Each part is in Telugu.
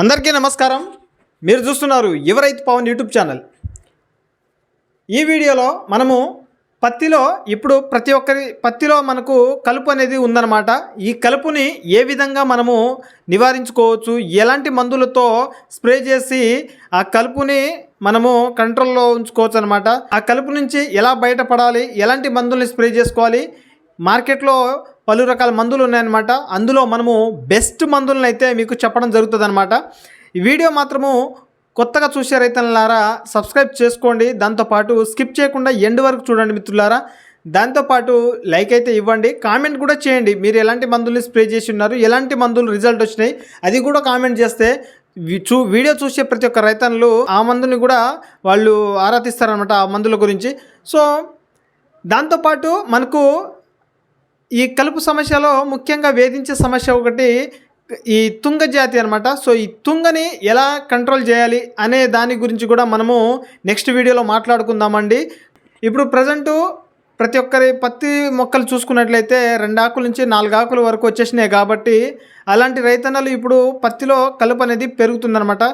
అందరికీ నమస్కారం. మీరు చూస్తున్నారు యువరైతు పవన్ యూట్యూబ్ ఛానల్. ఈ వీడియోలో మనము పత్తిలో ఇప్పుడు ప్రతి ఒక్కరి పత్తిలో మనకు కలుపు అనేది ఉందన్నమాట. ఈ కలుపుని ఏ విధంగా మనము నివారించుకోవచ్చు ఎలాంటి మందులతో స్ప్రే చేసి ఆ కలుపుని మనము కంట్రోల్లో ఉంచుకోవచ్చు అనమాట ఆ కలుపు నుంచి ఎలా బయటపడాలి ఎలాంటి మందుల్ని స్ప్రే చేసుకోవాలి మార్కెట్లో పలు రకాల మందులు ఉన్నాయన్నమాట. అందులో మనము బెస్ట్ మందులను అయితే మీకు చెప్పడం జరుగుతుంది అనమాట ఈ వీడియో మాత్రము కొత్తగా చూసే రైతులారా సబ్స్క్రైబ్ చేసుకోండి. దాంతోపాటు స్కిప్ చేయకుండా ఎండ్ వరకు చూడండి మిత్రులారా. దాంతోపాటు లైక్ అయితే ఇవ్వండి. కామెంట్ కూడా చేయండి. మీరు ఎలాంటి మందులు స్ప్రే చేసి ఉన్నారు ఎలాంటి మందులు రిజల్ట్ వచ్చినాయి అది కూడా కామెంట్ చేస్తే చూ వీడియో చూసే ప్రతి ఒక్క రైతన్లు ఆ మందుని కూడా వాళ్ళు ఆరాధిస్తారనమాట ఆ మందుల గురించి. సో దాంతోపాటు మనకు ఈ కలుపు సమస్యలో ముఖ్యంగా వేధించే సమస్య ఒకటి ఈ తుంగ జాతి అనమాట సో ఈ తుంగని ఎలా కంట్రోల్ చేయాలి అనే దాని గురించి కూడా మనము నెక్స్ట్ వీడియోలో మాట్లాడుకుందామండి. ఇప్పుడు ప్రజెంటు ప్రతి ఒక్కరి పత్తి మొక్కలు చూసుకున్నట్లయితే రెండు ఆకుల నుంచి నాలుగు ఆకుల వరకు వచ్చేసినాయి కాబట్టి అలాంటి రైతన్నలు ఇప్పుడు పత్తిలో కలుపు అనేది పెరుగుతుందన్నమాట.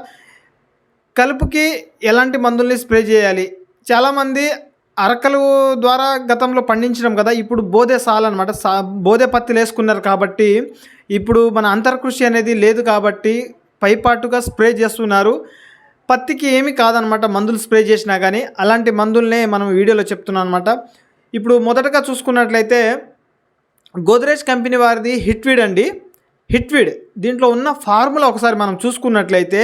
కలుపుకి ఎలాంటి మందుల్ని స్ప్రే చేయాలి? చాలామంది అరకలు ద్వారా గతంలో పండించడం కదా ఇప్పుడు బోధే సాల్ అనమాట సా బోధే పత్తిలు వేసుకున్నారు కాబట్టి ఇప్పుడు మన అంతర్కృషి అనేది లేదు కాబట్టి పైపాటుగా స్ప్రే చేస్తున్నారు. పత్తికి ఏమి కాదనమాట మందులు స్ప్రే చేసినా కానీ అలాంటి మందులనే మనం వీడియోలో చెప్తున్నాం అనమాట ఇప్పుడు మొదటగా చూసుకున్నట్లయితే గోద్రేజ్ కంపెనీ వారిది హిట్వీడ్ అండి. హిట్వీడ్ దీంట్లో ఉన్న ఫార్ములా ఒకసారి మనం చూసుకున్నట్లయితే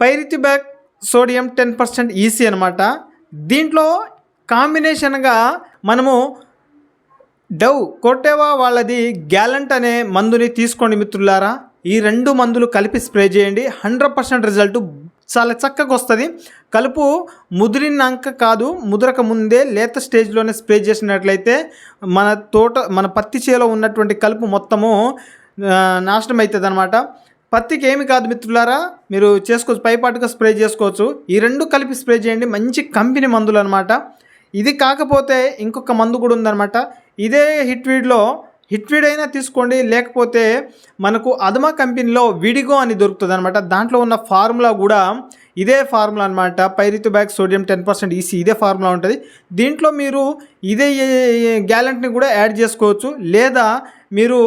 pyrithiobac sodium ten percent EC అనమాట దీంట్లో కాంబినేషన్గా మనము డవ్ కోటేవా వాళ్ళది గ్యాలంట్ అనే మందుని తీసుకోండి మిత్రులారా. ఈ రెండు మందులు కలిపి స్ప్రే చేయండి. హండ్రెడ్ పర్సెంట్ రిజల్ట్ చాలా చక్కగా వస్తుంది. కలుపు ముదిరినాక కాదు ముదరక ముందే లేత స్టేజ్లోనే స్ప్రే చేసినట్లయితే మన తోట మన పత్తి చేలో ఉన్నటువంటి కలుపు మొత్తము నాశనం అవుతుంది అనమాట పత్తికి ఏమి కాదు మిత్రులారా మీరు చేసుకోవచ్చు పైపాటుగా స్ప్రే చేసుకోవచ్చు. ఈ రెండు కలిపి స్ప్రే చేయండి మంచి కంపెనీ మందులు అనమాట ఇది కాకపోతే ఇంకొక మందు కూడా ఉందన్నమాట. ఇదే హిట్వీడ్లో హిట్వీడ్ అయినా తీసుకోండి లేకపోతే మనకు అదమా కంపెనీలో విడిగో అని దొరుకుతుంది అనమాట దాంట్లో ఉన్న ఫార్ములా కూడా ఇదే ఫార్ములా అనమాట pyrithiobac sodium ten percent EC ఇదే ఫార్ములా ఉంటుంది. దీంట్లో మీరు ఇదే గ్యాలెంట్ని కూడా యాడ్ చేసుకోవచ్చు. లేదా మీరు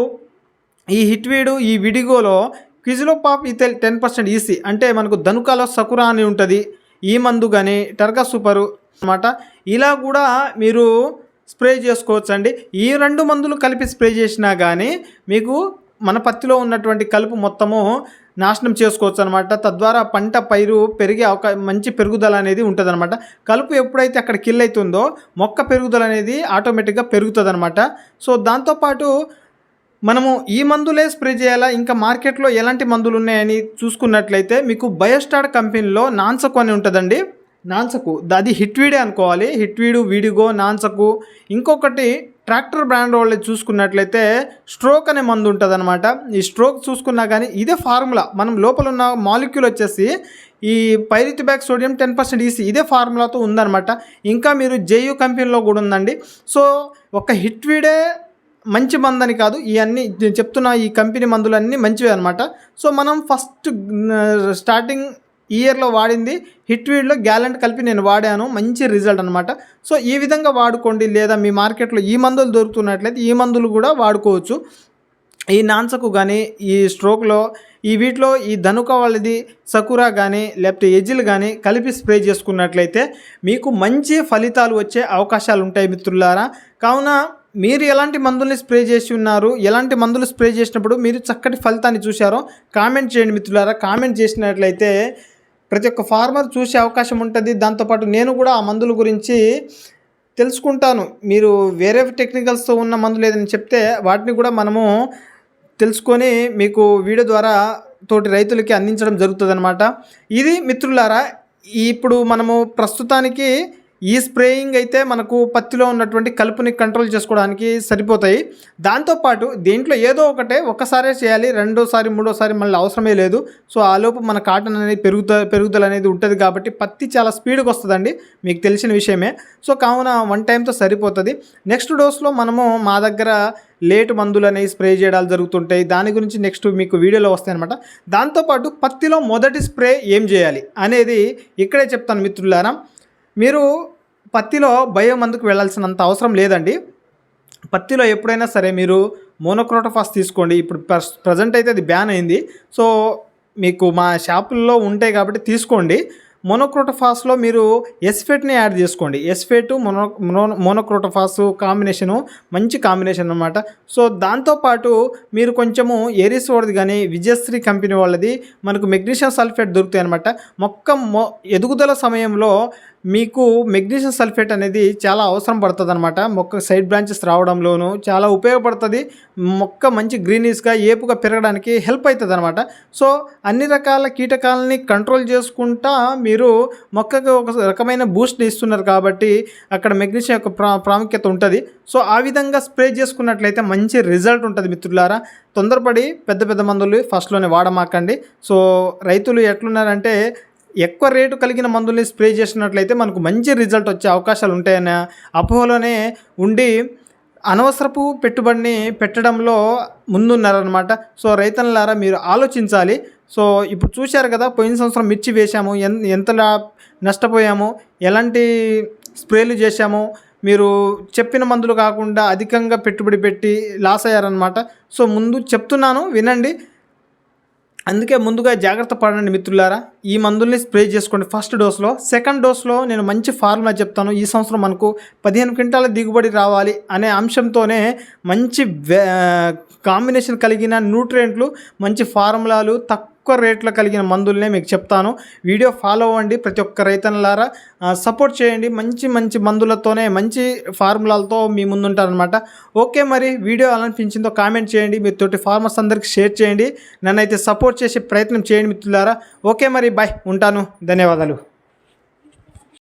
ఈ హిట్వీడు ఈ విడిగోలో quizalofop ethyl ten percent EC. అంటే మనకు ధనుకాలో సకురా అని ఉంటుంది ఈ మందు కానీ టర్గా సూపరు అనమాట ఇలా కూడా మీరు స్ప్రే చేసుకోవచ్చు అండి ఈ రెండు మందులు కలిపి స్ప్రే చేసినా కానీ మీకు మన పత్తిలో ఉన్నటువంటి కలుపు మొత్తము నాశనం చేసుకోవచ్చు అనమాట తద్వారా పంట పైరు పెరిగే అవకా మంచి పెరుగుదల అనేది ఉంటుంది అనమాట కలుపు ఎప్పుడైతే అక్కడ కిల్ అవుతుందో మొక్క పెరుగుదల అనేది ఆటోమేటిక్గా పెరుగుతుంది అనమాట సో దాంతోపాటు మనము ఈ మందులే స్ప్రే చేయాలా? ఇంకా మార్కెట్లో ఎలాంటి మందులు ఉన్నాయని చూసుకున్నట్లయితే మీకు బయోస్టార్ కంపెనీలో నాన్సకు అని ఉంటుందండి. నాన్సకు అది హిట్వీడే అనుకోవాలి. హిట్వీడు వీడిగో నాన్సకు. ఇంకొకటి ట్రాక్టర్ బ్రాండ్ వాళ్ళు చూసుకున్నట్లయితే స్ట్రోక్ అనే మందు ఉంటుంది ఈ స్ట్రోక్ చూసుకున్నా కానీ ఇదే ఫార్ములా. మనం లోపల ఉన్న మాలిక్యూల్ వచ్చేసి ఈ pyrithiobac sodium ten percent EC ఇదే ఫార్ములాతో ఉందన్నమాట. ఇంకా మీరు జేయు కంపెనీలో కూడా ఉందండి. సో ఒక హిట్వీడే మంచి మందని కాదు ఇవన్నీ చెప్తున్న ఈ కంపెనీ మందులన్నీ మంచివే అనమాట సో మనం ఫస్ట్ స్టార్టింగ్ ఇయర్లో వాడింది హిట్వీడ్లో గ్యాలెంట్ కలిపి నేను వాడాను మంచి రిజల్ట్ అనమాట సో ఈ విధంగా వాడుకోండి లేదా మీ మార్కెట్లో ఈ మందులు దొరుకుతున్నట్లయితే ఈ మందులు కూడా వాడుకోవచ్చు. ఈ నాన్సకు కానీ ఈ స్ట్రోక్లో ఈ వీటిలో ఈ ధనుక వాళ్ళది సకురా కానీ లేకపోతే ఎజిల్ కానీ కలిపి స్ప్రే చేసుకున్నట్లయితే మీకు మంచి ఫలితాలు వచ్చే అవకాశాలు ఉంటాయి మిత్రులారా. కావున మీరు ఎలాంటి మందుల్ని స్ప్రే చేసి ఉన్నారు ఎలాంటి మందులు స్ప్రే చేసినప్పుడు మీరు చక్కటి ఫలితాన్ని చూశారో కామెంట్ చేయండి మిత్రులారా. కామెంట్ చేసినట్లయితే ప్రతి ఒక్క ఫార్మర్ చూసే అవకాశం ఉంటుంది. దాంతోపాటు నేను కూడా ఆ మందుల గురించి తెలుసుకుంటాను. మీరు వేరే టెక్నికల్స్తో ఉన్న మందులు ఏదని చెప్తే వాటిని కూడా మనము తెలుసుకొని మీకు వీడియో ద్వారా తోటి రైతులకి అందించడం జరుగుతుంది అనమాట ఇది మిత్రులారా ఇప్పుడు మనము ప్రస్తుతానికి ఈ స్ప్రేయింగ్ అయితే మనకు పత్తిలో ఉన్నటువంటి కలుపుని కంట్రోల్ చేసుకోవడానికి సరిపోతాయి. దాంతోపాటు దీంట్లో ఏదో ఒకటే ఒక్కసారే చేయాలి రెండోసారి మూడోసారి మళ్ళీ అవసరమే లేదు. సో ఆ లోపు మన కాటన్ అనేది పెరుగుత పెరుగుదల అనేది ఉంటుంది కాబట్టి పత్తి చాలా స్పీడ్గా వస్తుందండి. మీకు తెలిసిన విషయమే. సో కావున వన్ టైంతో సరిపోతుంది. నెక్స్ట్ డోస్లో మనము మా దగ్గర లేటు మందులు అనేవి స్ప్రే చేయడాలు జరుగుతుంటాయి. దాని గురించి నెక్స్ట్ మీకు వీడియోలో వస్తాయి అనమాట దాంతోపాటు పత్తిలో మొదటి స్ప్రే ఏం చేయాలి అనేది ఇక్కడే చెప్తాను మిత్రులారా. మీరు పత్తిలో బయో మందుకు వెళ్ళాల్సినంత అవసరం లేదండి. పత్తిలో ఎప్పుడైనా సరే మీరు మోనోక్రోటోఫాస్ తీసుకోండి. ఇప్పుడు ప్రజెంట్ అయితే అది బ్యాన్ అయింది. సో మీకు మా షాపుల్లో ఉంటాయి కాబట్టి తీసుకోండి. మోనోక్రోటోఫాస్లో మీరు ఎస్ఫేట్ని యాడ్ చేసుకోండి. Acephate mono mono monocrotophos combination మంచి కాంబినేషన్ అనమాట సో దాంతోపాటు మీరు కొంచెము ఏరిస్ వాడిది కానీ విజయశ్రీ కంపెనీ వాళ్ళది మనకు మెగ్నీషియం సల్ఫేట్ దొరుకుతాయి అనమాట మొక్క మొ ఎదుగుదల సమయంలో మీకు మెగ్నీషియం సల్ఫేట్ అనేది చాలా అవసరం పడుతుంది అనమాట మొక్క సైడ్ బ్రాంచెస్ రావడంలోనూ చాలా ఉపయోగపడుతుంది. మొక్క మంచి గ్రీనీస్గా ఏపుగా పెరగడానికి హెల్ప్ అవుతుంది అనమాట సో అన్ని రకాల కీటకాలని కంట్రోల్ చేసుకుంటా మీరు మొక్కకు ఒక రకమైన బూస్ట్ని ఇస్తున్నారు కాబట్టి అక్కడ మెగ్నీషియం యొక్క ప్రా ప్రాముఖ్యత ఉంటుంది. సో ఆ విధంగా స్ప్రే చేసుకున్నట్లయితే మంచి రిజల్ట్ ఉంటుంది మిత్రులారా. తొందరపడి పెద్ద పెద్ద మందులు ఫస్ట్లోనే వాడమాకండి. సో రైతులు ఎట్లున్నారంటే ఎక్కువ రేటు కలిగిన మందుల్ని స్ప్రే చేసినట్లయితే మనకు మంచి రిజల్ట్ వచ్చే అవకాశాలు ఉంటాయన్న అపోహలోనే ఉండి అనవసరపు పెట్టుబడిని పెట్టడంలో ముందున్నారనమాట సో రైతన్నలారా మీరు ఆలోచించాలి. సో ఇప్పుడు చూశారు కదా పోయిన సంవత్సరం మిర్చి వేశాము ఎంత నష్టపోయాము ఎలాంటి స్ప్రేలు చేశాము మీరు చెప్పిన మందులు కాకుండా అధికంగా పెట్టుబడి పెట్టి లాస్ అయ్యారనమాట సో ముందు చెప్తున్నాను వినండి. అందుకే ముందుగా జాగ్రత్త పడండి మిత్రులారా. ఈ మందుల్ని స్ప్రే చేసుకోండి ఫస్ట్ డోస్లో. సెకండ్ డోస్లో నేను మంచి ఫార్ములా చెప్తాను. ఈ సంవత్సరం మనకు పదిహేను క్వింటాల దిగుబడి రావాలి అనే అంశంతోనే మంచి కాంబినేషన్ కలిగిన న్యూట్రియంట్లు మంచి ఫార్ములాలు తక్కువ రేట్లో కలిగిన మందులనే మీకు చెప్తాను. వీడియో ఫాలో అవ్వండి ప్రతి ఒక్క రైతన్నలారా. సపోర్ట్ చేయండి. మంచి మంచి మందులతోనే మంచి ఫార్ములాలతో మీ ముందుంటారనమాట ఓకే మరి వీడియో ఎలా అనిపించిందో కామెంట్ చేయండి. మీ తోటి ఫార్మర్స్ అందరికి షేర్ చేయండి. నన్ను అయితే సపోర్ట్ చేసే ప్రయత్నం చేయండి మిత్రులారా. ఓకే మరి బాయ్. ఉంటాను. ధన్యవాదాలు.